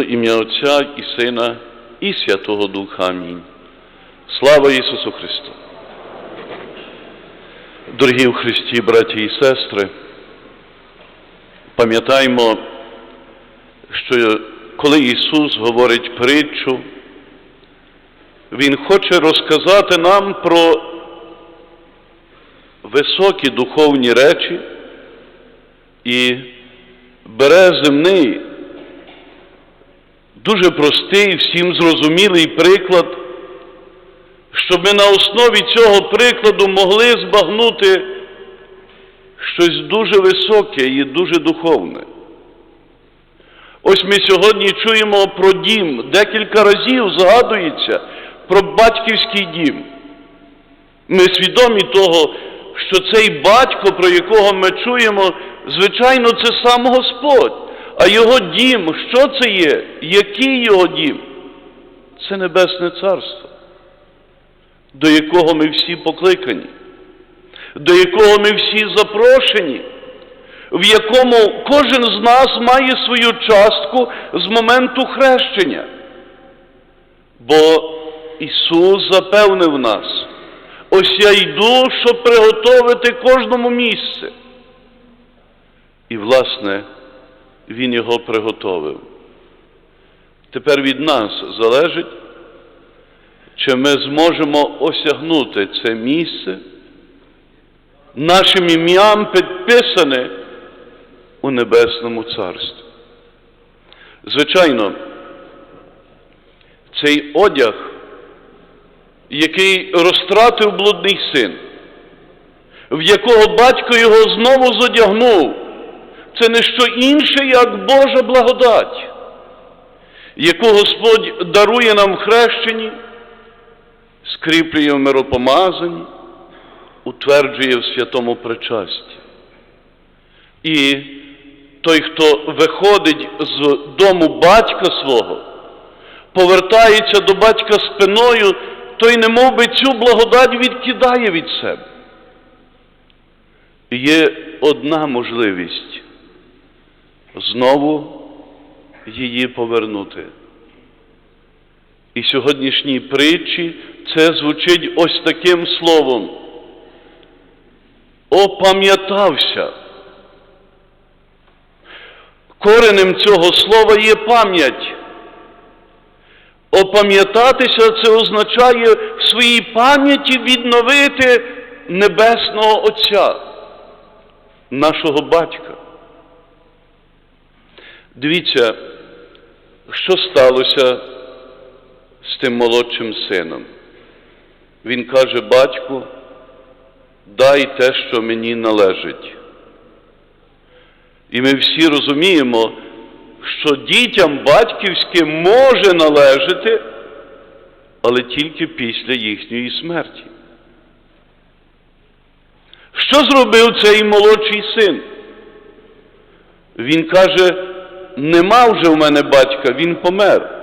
Во ім'я Отця і Сина і Святого Духа. Амінь. Слава Ісусу Христу! Дорогі у Христі, браті і сестри, пам'ятаємо, що коли Ісус говорить притчу, Він хоче розказати нам про високі духовні речі і бере земний, дуже простий, всім зрозумілий приклад, щоб ми на основі цього прикладу могли збагнути щось дуже високе і дуже духовне. Ось ми сьогодні чуємо про дім, декілька разів згадується про батьківський дім. Ми свідомі того, що цей батько, про якого ми чуємо, звичайно, це сам Господь. А його дім, що це є? Який його дім? Це Небесне Царство, до якого ми всі покликані, до якого ми всі запрошені, в якому кожен з нас має свою частку з моменту хрещення. Бо Ісус запевнив нас, ось я йду, щоб приготовити кожному місце. І, власне, Він його приготовив. Тепер від нас залежить, чи ми зможемо осягнути це місце, нашим ім'ям підписане у Небесному Царстві. Звичайно, цей одяг, який розтратив блудний син, в якого батько його знову зодягнув, це не що інше, як Божа благодать, яку Господь дарує нам в хрещенні, скріплює в миропомазанні, утверджує в святому причасті. І той, хто виходить з дому батька свого, повертається до батька спиною, той немов би цю благодать відкидає від себе. Є одна можливість знову її повернути. І сьогоднішній притчі це звучить ось таким словом. Опам'ятався. Коренем цього слова є пам'ять. Опам'ятатися це означає в своїй пам'яті відновити Небесного Отця, нашого батька. Дивіться, що сталося з тим молодшим сином. Він каже, батьку, дай те, що мені належить. І ми всі розуміємо, що дітям батьківським може належати, але тільки після їхньої смерті. Що зробив цей молодший син? Він каже, нема вже в мене батька, він помер.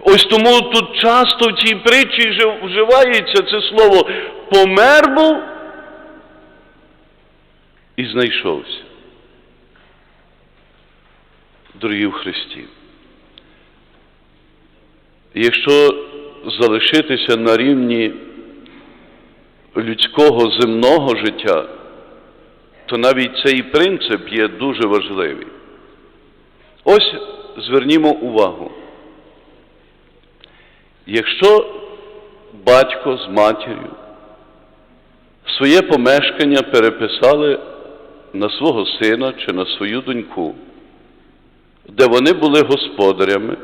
Ось тому тут часто в цій притчі вживається це слово помер був і знайшовся. Дорогі в Христі. Якщо залишитися на рівні людського земного життя, то навіть цей принцип є дуже важливий. Ось звернімо увагу. Якщо батько з матір'ю своє помешкання переписали на свого сина чи на свою доньку, де вони були господарями,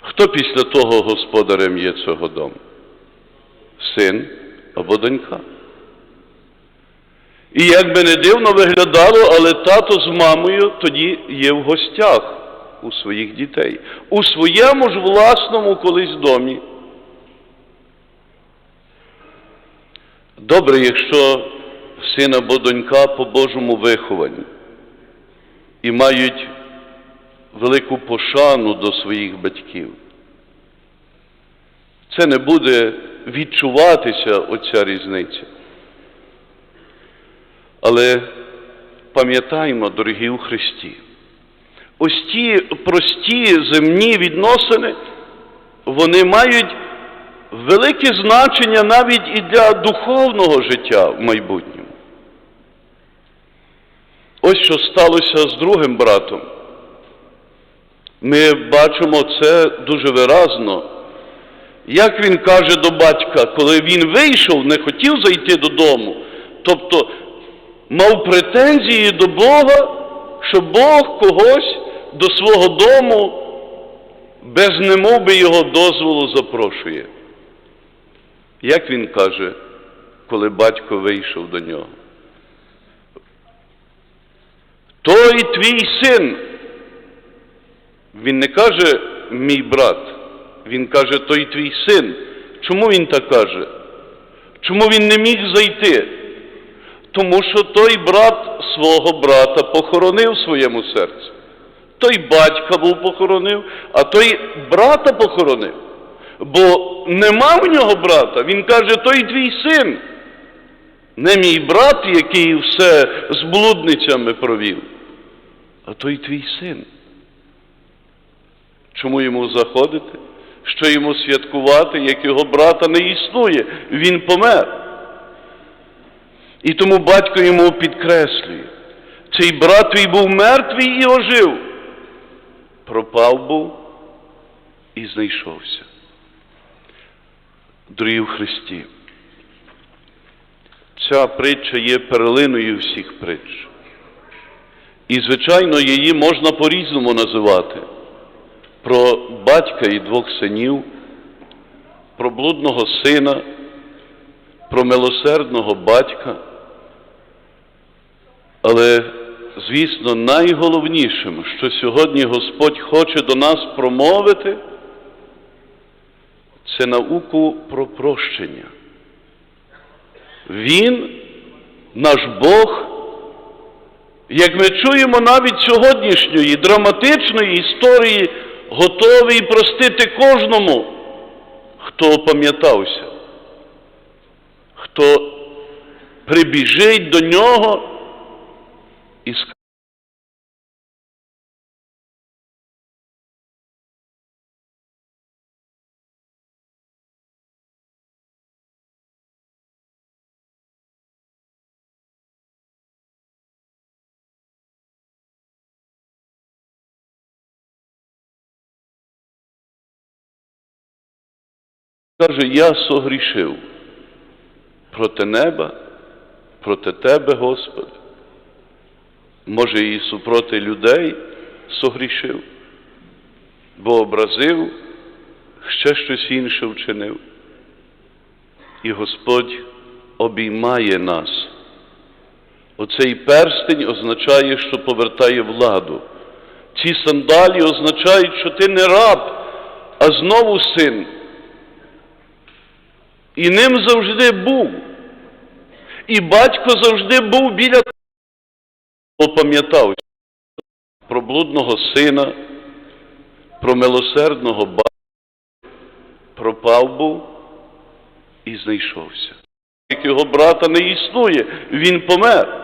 хто після того господарем є цього дому? Син або донька. І як би не дивно виглядало, але тато з мамою тоді є в гостях у своїх дітей, у своєму ж власному колись домі. Добре, якщо син або донька по Божому вихованню і мають велику пошану до своїх батьків. Це не буде відчуватися оця різниця. Але пам'ятаємо, дорогі у Христі, ось ті прості земні відносини, вони мають велике значення навіть і для духовного життя в майбутньому. Ось що сталося з другим братом. Ми бачимо це дуже виразно. Як він каже до батька, коли він вийшов, не хотів зайти додому, тобто мав претензії до Бога, що Бог когось до свого дому без немов би його дозволу запрошує. Як він каже, коли батько вийшов до нього? Той твій син. Він не каже мій брат, він каже той твій син. Чому він так каже? Чому він не міг зайти? Тому що той брат свого брата похоронив в своєму серці. Той батька був похоронив, а той брата похоронив. Бо нема в нього брата. Він каже, той твій син. Не мій брат, який все з блудницями провів, а той твій син. Чому йому заходити? Що йому святкувати, як його брата не існує? Він помер. І тому батько йому підкреслює, цей брат твій був мертвий і ожив, пропав був і знайшовся. Дорогі в Христі, ця притча є перлиною всіх притч. І, звичайно, її можна по-різному називати. Про батька і двох синів, про блудного сина, про милосердного батька. Але, звісно, найголовнішим, що сьогодні Господь хоче до нас промовити, це науку про прощення. Він, наш Бог, як ми чуємо навіть сьогоднішньої драматичної історії, готовий простити кожному, хто опам'ятався, хто прибіжить до нього скаже, Каже, я согрішив проти неба, проти тебе, Господи. Може, і супроти людей согрішив, бо образив, ще щось інше вчинив. І Господь обіймає нас. Оцей перстень означає, що повертає владу. Ці сандалі означають, що ти не раб, а знову син. І ним завжди був. І батько завжди був біля опам'ятав про блудного сина, про милосердного батька, пропав був і знайшовся. Як його брата не існує, він помер.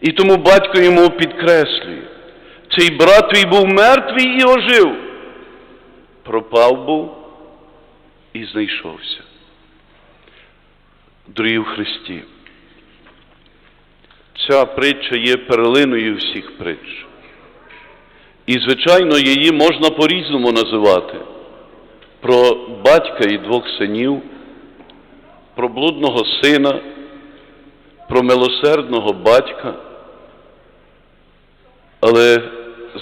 І тому батько йому підкреслює, цей брат твій був мертвий і ожив, пропав був і знайшовся. Дорогі в Христі, ця притча є перлиною всіх притч. І, звичайно, її можна по-різному називати. Про батька і двох синів, про блудного сина, про милосердного батька. Але,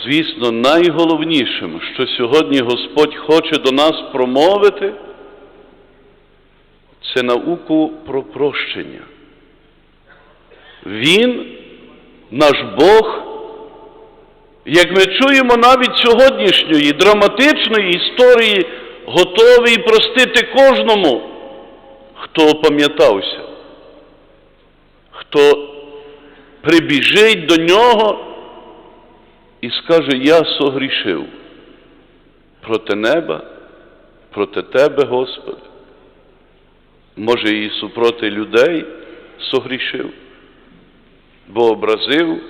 звісно, найголовнішим, що сьогодні Господь хоче до нас промовити, це науку про прощення. Він, наш Бог, як ми чуємо навіть сьогоднішньої драматичної історії, готовий простити кожному, хто опам'ятався, хто прибіжить до нього і скаже, я согрішив проти неба, проти тебе, Господи. Може, і супроти людей согрішив, бо образив,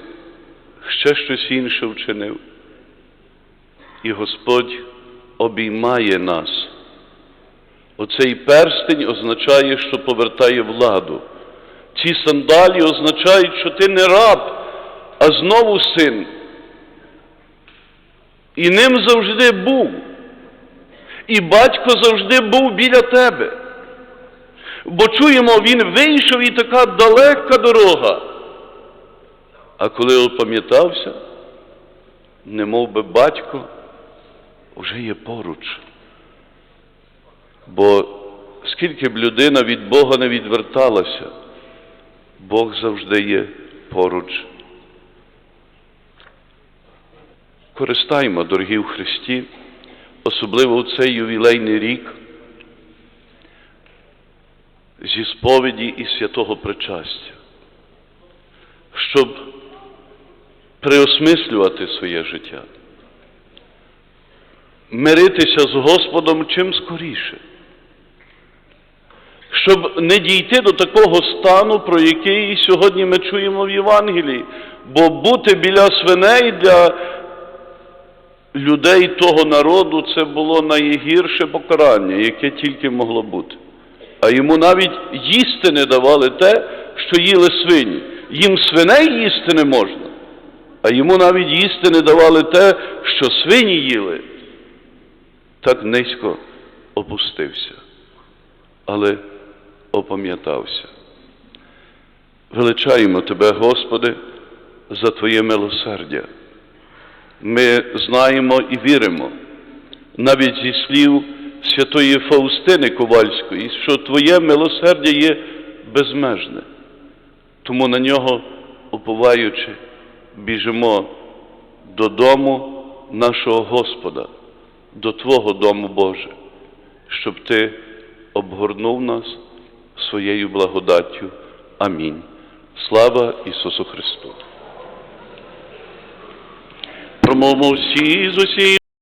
ще щось інше вчинив. І Господь обіймає нас. Оцей перстень означає, що повертає владу. Ці сандалі означають, що ти не раб, а знову син. І ним завжди був. І батько завжди був біля тебе. Бо чуємо, він вийшов і така далека дорога. А коли опам'ятався, не мов би батько, вже є поруч. Бо скільки б людина від Бога не відверталася, Бог завжди є поруч. Користаймо, дорогі в Христі, особливо в цей ювілейний рік, зі сповіді і святого причастя, щоб переосмислювати своє життя, миритися з Господом чим скоріше, щоб не дійти до такого стану, про який сьогодні ми чуємо в Євангелії, бо бути біля свиней для людей того народу це було найгірше покарання, яке тільки могло бути. А йому навіть їсти не давали те, що їли свині. Їм свиней їсти не можна, а йому навіть їсти не давали те, що свині їли. Так низько опустився, але опам'ятався. Величаємо Тебе, Господи, за Твоє милосердя. Ми знаємо і віримо, навіть зі слів святої Фаустини Ковальської, що Твоє милосердя є безмежне. Тому на нього, уповаючи, біжимо додому нашого Господа, до Твого дому Боже, щоб Ти обгорнув нас своєю благодаттю. Амінь. Слава Ісусу Христу! Промовмо всі з усієї